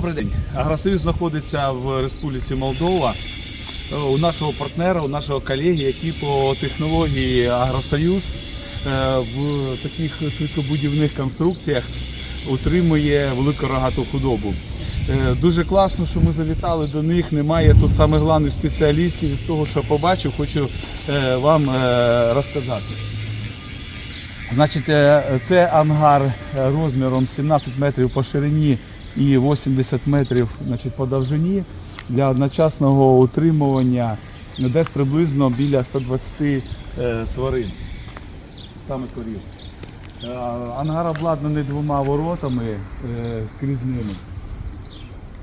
Добрий день. Агросоюз знаходиться в Республіці Молдова. Е, У нашого партнера, у нашого колеги, який по технології Агросоюз е, в таких швидкобудівних конструкціях утримує велику рогату худобу. Е, Дуже класно, що ми завітали до них. Немає тут саме головних спеціалістів. З того, що побачив, хочу вам розказати. Значить, це ангар розміром 17 метрів по ширині і 80 метрів значить, по довжині для одночасного утримування десь приблизно біля 120 е, тварин, саме корів. Е, Ангар обладнаний двома воротами е.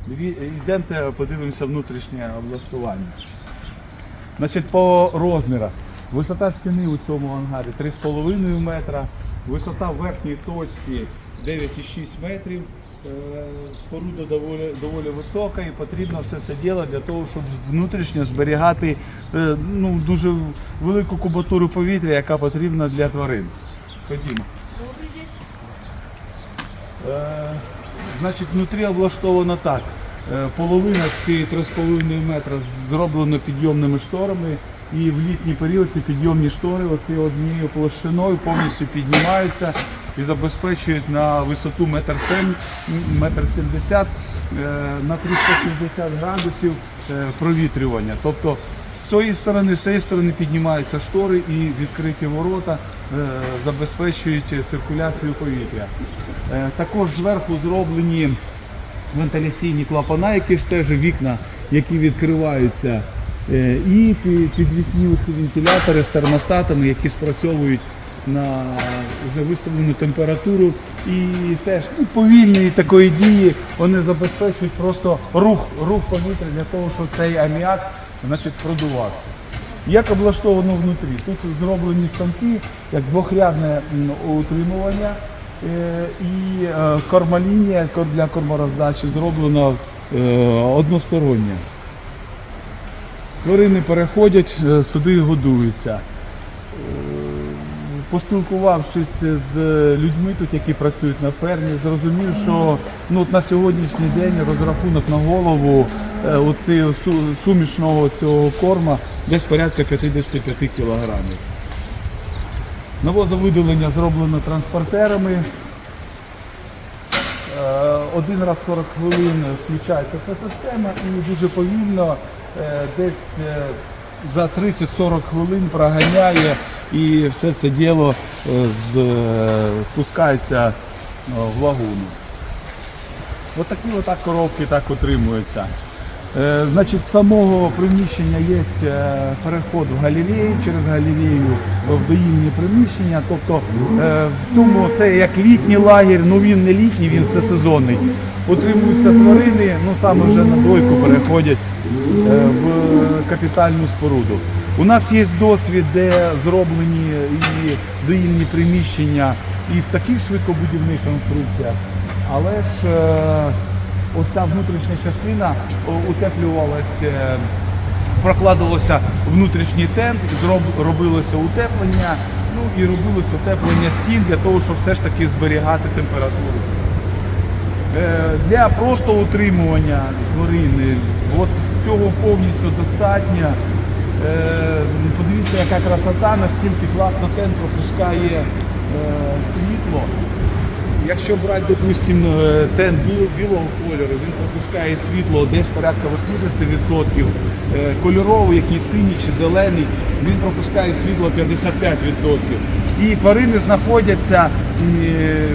Диві- Йдемте, подивимося внутрішнє облаштування. Значить, по розмірах. Висота стіни у цьому ангарі 3,5 метра, висота в верхній точці 9,6 метрів. Е, Споруда доволі, доволі висока і потрібно все це діло для того, щоб внутрішньо зберігати е, ну, дуже велику кубатуру повітря, яка потрібна для тварин. Ходімо. Е, Значить, внутрі облаштовано так. Е, Половина з цієї 3,5 метра зроблено підйомними шторами. І в літній період ці підйомні штори оці однією площиною повністю піднімаються і забезпечують на висоту 1,70 метр сімдесят, е, на 360 градусів е, провітрювання. Тобто з цієї сторони, з цієї сторони піднімаються штори і відкриті ворота е, забезпечують циркуляцію повітря. Також зверху зроблені вентиляційні клапана, які ж теж вікна, які відкриваються, і підвісні ці вентилятори з термостатами, які спрацьовують на вже виставлену температуру. І теж ну, повільної такої дії вони забезпечують просто рух, рух повітря для того, щоб цей аміак значить, продувався. Як облаштовано внутрі? Тут зроблені станки, як двохрядне утримування е, і е, кормолінія кор- для кормороздачі зроблено е, одностороння. Тварини переходять, е, сюди годуються. Е, Поспілкувавшись з людьми, тут, які працюють на фермі, зрозумів, що ну, от на сьогоднішній день розрахунок на голову е, оці, сумішного цього корма десь порядка 55 кілограмів. Навозовидалення зроблено транспортерами. Один раз 40 хвилин включається вся система і дуже повільно десь е, за 30-40 хвилин проганяє і все це діло е, е, спускається е, в лагуну. Ось такі отак коробки так утримуються. Е, Значить, з самого приміщення є е, переход в галерею, через галерею в доїльні приміщення. Тобто е, в цьому це як літній лагерь, ну він не літній, він всесезонний. Утримуються тварини, ну саме вже на дойку переходять в капітальну споруду. У нас є досвід, де зроблені і доїльні приміщення і в таких швидкобудівних конструкціях, але ж оця внутрішня частина утеплювалася, е, прокладувався внутрішній тент, робилося утеплення, ну і робилося утеплення стін для того, щоб все ж таки зберігати температуру. Е, Для просто утримування тварини, от цього повністю достатньо. Е, Подивіться, яка красота, наскільки класно тент пропускає е, світло. Якщо брати, допустимо, е, біл- білого кольору, він пропускає світло десь порядка 80%. Е, Кольоровий, який синій чи зелений, він пропускає світло 55%. І тварини знаходяться е,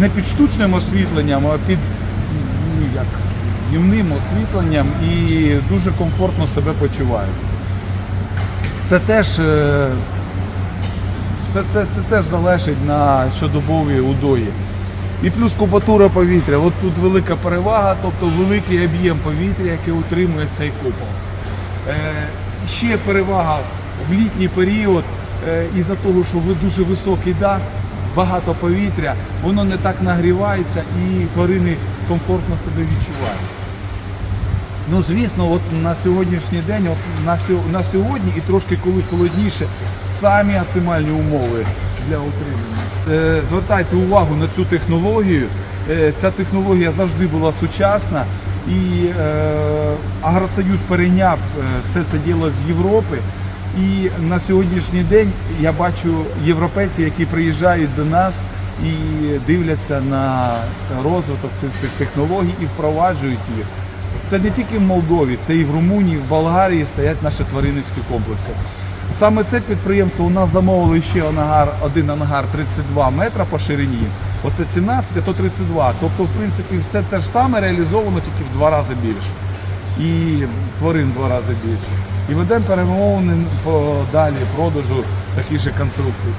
не під штучним освітленням, а під ну, як, днівним освітленням і дуже комфортно себе почувають. Це теж е, все це, це теж залежить на щодобовій удої. І плюс кубатура повітря. От тут велика перевага, тобто великий об'єм повітря, який утримує цей купол. Е, ще перевага в літній період, е, із-за того, що ви дуже високий дах, багато повітря, воно не так нагрівається і тварини комфортно себе відчувають. Ну, звісно, от на сьогоднішній день, от на, сьогодні і трошки коли холодніше, самі оптимальні умови для утримання. Е, звертайте увагу на цю технологію. е, ця технологія завжди була сучасна. І е, Агросоюз перейняв все це діло з Європи. І на сьогоднішній день я бачу європейців, які приїжджають до нас і дивляться на розвиток цих всіх технологій і впроваджують їх. Це не тільки в Молдові, це і в Румунії, в Болгарії стоять наші тваринницькі комплекси. Саме це підприємство у нас замовили ще ангар, один ангар 32 метра по ширині. Оце 17, а то 32. Тобто, в принципі, все те ж саме реалізовано тільки в два рази більше. І тварин в два рази більше. І ведемо перемовини по далі продажу таких же конструкцій.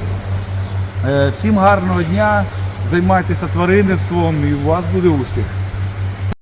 Е, Всім гарного дня, займайтеся тваринництвом і у вас буде успіх.